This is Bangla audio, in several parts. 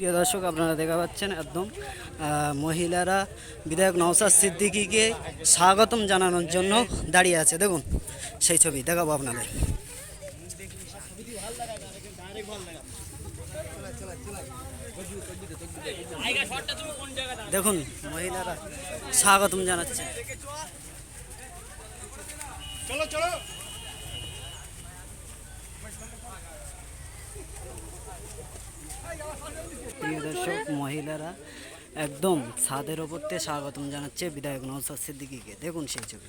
প্রিয় দর্শক, আপনারা দেখা পাচ্ছেন একদম মহিলারা বিধায়ক নওসাদ সিদ্দিকীকে স্বাগতম জানানোর জন্য দাঁড়িয়ে আছে। দেখুন, সেই ছবি, দেখাবো আপনাদের। দেখুন, মহিলারা স্বাগতম জানাচ্ছে। চলো চলো। প্রিয় দর্শক মহিলারা একদম ছাদের ওপর থেকে স্বাগতম জানাচ্ছে বিধায়ক নওসাদ সিদ্দিকীকে। দেখুন সেই ছবি।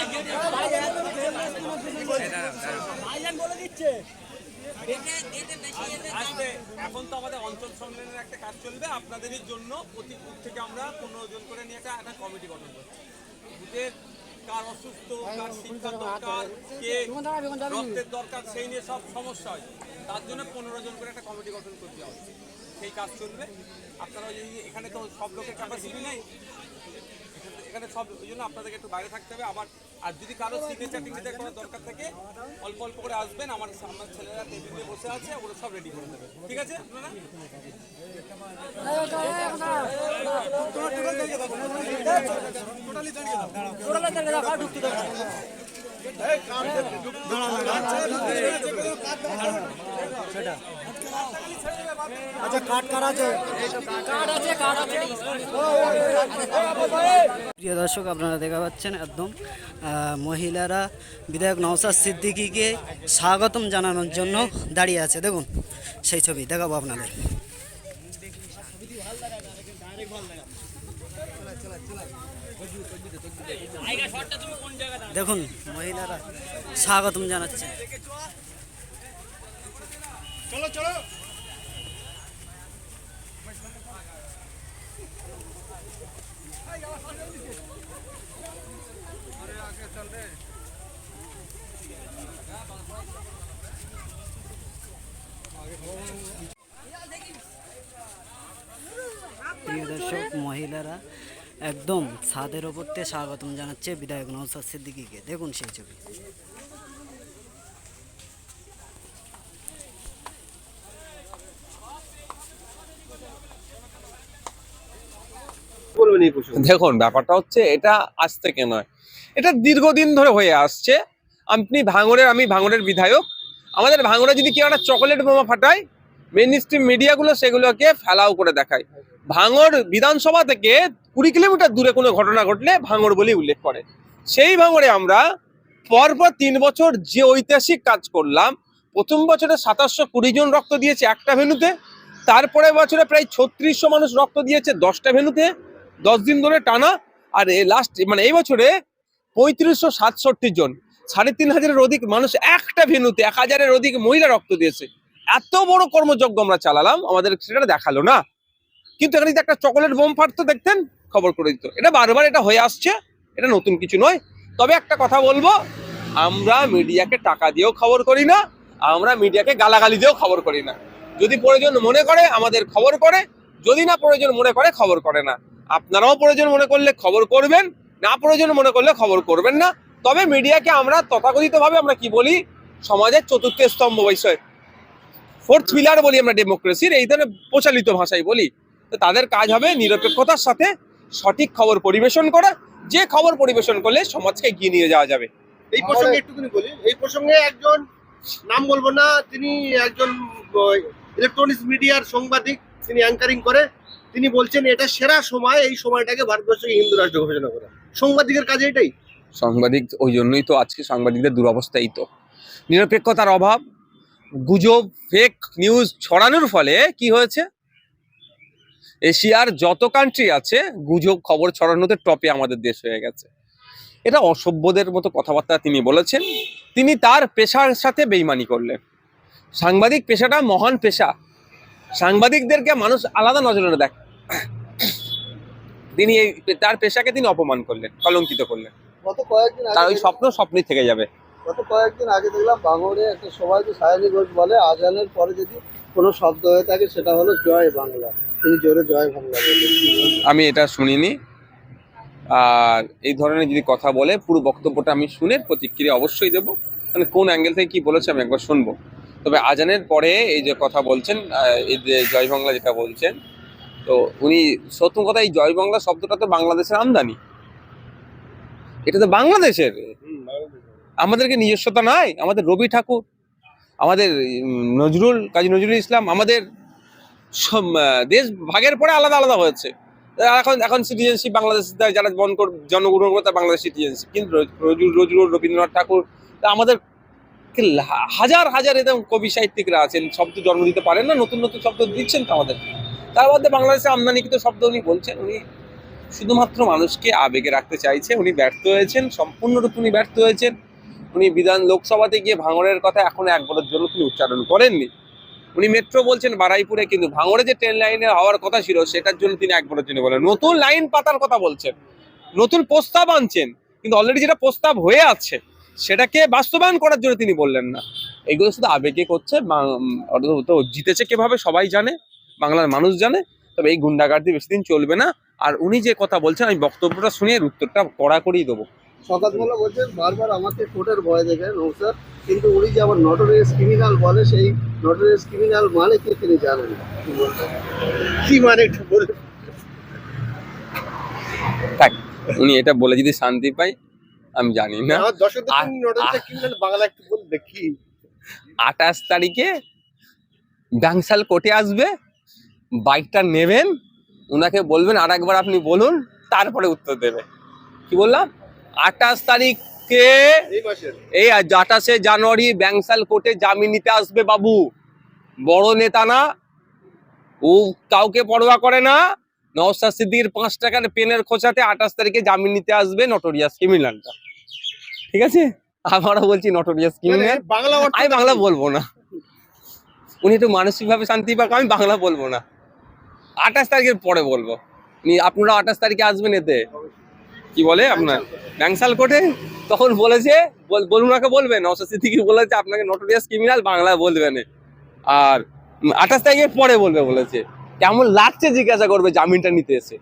এখন তো আমাদের অঞ্চল সম্মেলনের একটা কাজ চলবে। আপনাদেরই জন্য প্রতি বুথ থেকে আমরা পনেরো জন করে নিয়ে একটা একটা কমিটি গঠন করছি। বুথের কার অসুস্থ কার শিক্ষার দরকার কে রক্তের দরকার সেই নিয়ে সব সমস্যা হয়। তার জন্য পনেরো জন করে একটা কমিটি গঠন করতে হবে। সেই কাজ চলবে। আপনারা ওই এখানে তো সব লোকের ক্যাপাসিটি নেই। এখানে- এখানে সব ওই জন্য আপনাদেরকে একটু বাইরে থাকতে হবে। আবার আর যদি কারও সিগনেচার টিগনেচার করার দরকার থাকে অল্প অল্প করে আসবেন আমার আমার ছেলেরা টেবিলে বসে আছে ওগুলো সব রেডি করে দেবে। ঠিক আছে আপনারা? প্রিয় দর্শক, আপনারা দেখা পাচ্ছেন একদম মহিলারা বিধায়ক নওসাদ সিদ্দিকীকে স্বাগতম জানানোর জন্য দাঁড়িয়ে আছে। দেখুন, সেই ছবি, দেখাবো আপনাদের। দেখুন মহিলারা স্বাগতম জানাচ্ছে। চলো চলো। প্রিয় দর্শক মহিলারা একদম ছাদের ওপর থেকে স্বাগতম জানাচ্ছে বিধায়ক নওসাদ সিদ্দিকীকে। দেখুন সেই ছবি। দেখুন ব্যাপারটা হচ্ছে এটা আজ থেকে নয়। এটা দীর্ঘদিন ধরে হয়ে আসছে। আপনি ভাঙড়ের আমি ভাঙড়ের বিধায়ক। আমাদের ভাঙড়ে যদি কেউ একটা চকোলেট বোমা ফাটায় মেন স্ট্রিম মিডিয়াগুলো সেগুলোকে ফেলাও করে দেখায়। ভাঙর বিধানসভা থেকে কুড়ি কিলোমিটার দূরে কোনো ঘটনা ঘটলে ভাঙর বলেই উল্লেখ করে। সেই ভাঙরে আমরা পরপর তিন বছর যে ঐতিহাসিক কাজ করলাম, প্রথম বছরে সাতাশশো কুড়ি জন রক্ত দিয়েছে একটা ভেনুতে তারপরে বছরে প্রায় ছত্রিশশো মানুষ রক্ত দিয়েছে দশটা ভেনুতে দশ দিন ধরে টানা, আর লাস্ট মানে এই বছরে পঁয়ত্রিশশো সাতষট্টি জন, সাড়ে তিন হাজারের অধিক মানুষ একটা ভেনুতে এক হাজারের অধিক মহিলা রক্ত দিয়েছে। এত বড় কর্মযজ্ঞ আমরা চালালাম, আমাদের সেটা দেখাল না। কিন্তু এখানে একটা চকোলেট বোম ফাটতো, দেখতেন? খবর করে দিত। এটা বারবার এটা হয়ে আসছে, এটা নতুন কিছু নয়। তবে একটা কথা বলব, আমরা মিডিয়াকে টাকা দিয়েও খবর করি না, আমরা মিডিয়াকে গালাগালি দিয়েও খবর করি না। যদি প্রয়োজন মনে করে, আমাদের খবর করে, যদি না প্রয়োজন মনে করে, খবর করে না। আপনারাও প্রয়োজন মনে করলে খবর করবেন, না প্রয়োজন মনে করলে খবর করবেন না। তবে মিডিয়াকে আমরা তথাকথিতভাবে আমরা কি বলি? সমাজের চতুর্থ স্তম্ভ বিষয়। ফোর্থ পিলার বলি আমরা ডেমোক্রেসির এই ধরনের প্রচালিত ভাষায় বলি। তো তাদের কাজ হবে নিরপেক্ষতার সাথে সঠিক খবর পরিবেশন করা। যে খবর পরিবেশন করলে সমাজকে এগিয়ে নিয়ে যাওয়া যাবে। এই প্রসঙ্গে একটুখানি বলি। এই প্রসঙ্গে একজন নাম বলব না তিনি একজন ইলেকট্রনিক্স মিডিয়ার সাংবাদিক তিনি অ্যাঙ্কারিং করে। তিনি বলছেন এটা সেরা সময় এই সময়টাকে ভারতবর্ষকে হিন্দু রাষ্ট্র ঘোষণা করা। সাংবাদিকের কাজে এটাই। সাংবাদিক ওই জন্যই তো আজকে সাংবাদিকদের দুরবস্থাই তো। নিরপেক্ষতার অভাব গুজব ফেক নিউজ ছড়ানোর ফলে কি হয়েছে? এশিয়ার যত কান্ট্রি আছে গুজব খবর ছড়ানোতে টপে আমাদের দেশ হয়ে গেছে। এটা অসভ্যদের মতো কথাবার্তা তিনি বলেছেন। তিনি তার পেশার সাথে বেইমানি করলেন। সাংবাদিক পেশাটা মহান পেশা। সাংবাদিকদেরকে মানুষ আলাদা নজরে দেখ তিনি এই তার পেশাকে তিনি অপমান করলেন কলঙ্কিত করলেন। তার ওই স্বপ্ন স্বপ্নই থেকে যাবে। গত কয়েকদিন আগে দেখলাম বাঙড়ে একটা সবাইকে সায়নী ঘোষ বলে আজানের পরে যদি কোনো শব্দ হয়ে থাকে সেটা হলো জয় বাংলা। তিনি জোরে জয় বাংলা আমি এটা শুনিনি। আর এই ধরনের যদি কথা বলে পুরো বক্তব্যটা আমি শুনে প্রতিক্রিয়া অবশ্যই দেবো। মানে কোন অ্যাঙ্গেল থেকে কি বলেছে আমি একবার শুনব। তবে আজানের পরে এই যে কথা বলছেন এই যে জয় বাংলা যেটা বলছেন তো উনি সত্য কথা এই জয় বাংলা শব্দটা তো বাংলাদেশের আমদানি। এটা তো বাংলাদেশের। আমাদেরকে নিজস্বতা নাই, আমাদের রবি ঠাকুর, আমাদের নজরুল, কাজী নজরুল ইসলাম, আমাদের দেশ ভাগের পরে আলাদা আলাদা হয়েছে। এখন এখন সিটিজেনশিপ বাংলাদেশ যারা বন জন্মগ্রহণ করে তারা বাংলাদেশ সিটিজেনশিপ কিন্তু নজরুল রবীন্দ্রনাথ ঠাকুর আমাদের হাজার হাজার এরকম কবি সাহিত্যিকরা আছেন, শব্দ জন্ম দিতে পারেন না, নতুন নতুন শব্দ দিচ্ছেন তো আমাদের। তার মধ্যে বাংলাদেশে আমদানিকৃত শব্দ উনি বলছেন, উনি শুধুমাত্র মানুষকে আবেগে রাখতে চাইছে, উনি ব্যর্থ হয়েছেন, সম্পূর্ণরূপে উনি ব্যর্থ হয়েছেন। উনি বিধান লোকসভাতে গিয়ে ভাঙড়ের কথা এখনও একবারের জন্য তিনি উচ্চারণ করেননি। উনি মেট্রো বলছেন, বারাইপুরে কিন্তু ভাঙড়ে যে ট্রেন লাইনে হওয়ার কথা ছিল, সেটার জন্য তিনি একবারের জন্য বলেন। নতুন লাইন পাতার কথা বলছেন, নতুন প্রস্তাব আনছেন, কিন্তু অলরেডি যেটা প্রস্তাব হয়ে আছে, সেটাকে বাস্তবায়ন করার জন্য তিনি বললেন না। এগুলো শুধু আবেগে করছে তো জিতেছে কীভাবে সবাই জানে, বাংলার মানুষ জানে, তবে এই গুন্ডাগার্দি বেশি দিন চলবে না। আর উনি যে কথা বলছেন, আমি বক্তব্যটা শুনে উত্তরটা কড়া করেই দেবো। শকাতমোলা বলছেন বারবার আমাকে কোর্টের ভয় দেখে নৌসার কিন্তু উনি যে আবার নটোরিয়াস ক্রিমিনাল বলে সেই নটোরিয়াস ক্রিমিনাল মানে কি তিনি জানেন। কি মানে একটু বলুন থাক উনি এটা বলে যদি শান্তি পাই আমি জানি না। আমার বাংলা একটু দেখি। আঠাশ তারিখে ডাংসাল কোর্টে আসবে বাইকটা নেবেন ওনাকে বলবেন আর একবার আপনি বলুন তারপরে উত্তর দেবে। কি বললাম? আঠাশ তারিখে এই আঠাশে জানুয়ারি ব্যাংসাল কোর্টে জামিন নিতে আসবে বাবু। বড় নেতা না। ও কাউকে পরোয়া করে না। নওসাদ সিদ্দিকের পাঁচ টাকার পেনের খোঁচাতে আঠাশ তারিখে জামিন নিতে আসবে নটোরিয়াস ক্রিমিনালটা ঠিক আছে? আবারও বলছি নটোরিয়াস মানে ক্রিমিনাল বাংলা আমি বাংলা বলব না। উনি একটু মানসিকভাবে শান্তি পাক আমি বাংলা বলব না। আঠাশ তারিখের পরে বলব। আপনারা আঠাশ তারিখে আসবেন এতে? কি বলে আপনার? ব্যাংসাল কোর্টে? তখন বলেছে, বল- বলুন ওনাকে বলবেন নওশাদ সিদ্দিকি বলেছে, আপনাকে নোটোরিয়াস ক্রিমিনাল বাংলা বলবেন আর আঠাশ তারিখের পরে বলবে, বলেছে। কেমন লাগছে জিজ্ঞাসা করবে, জামিনটা নিতে এসে।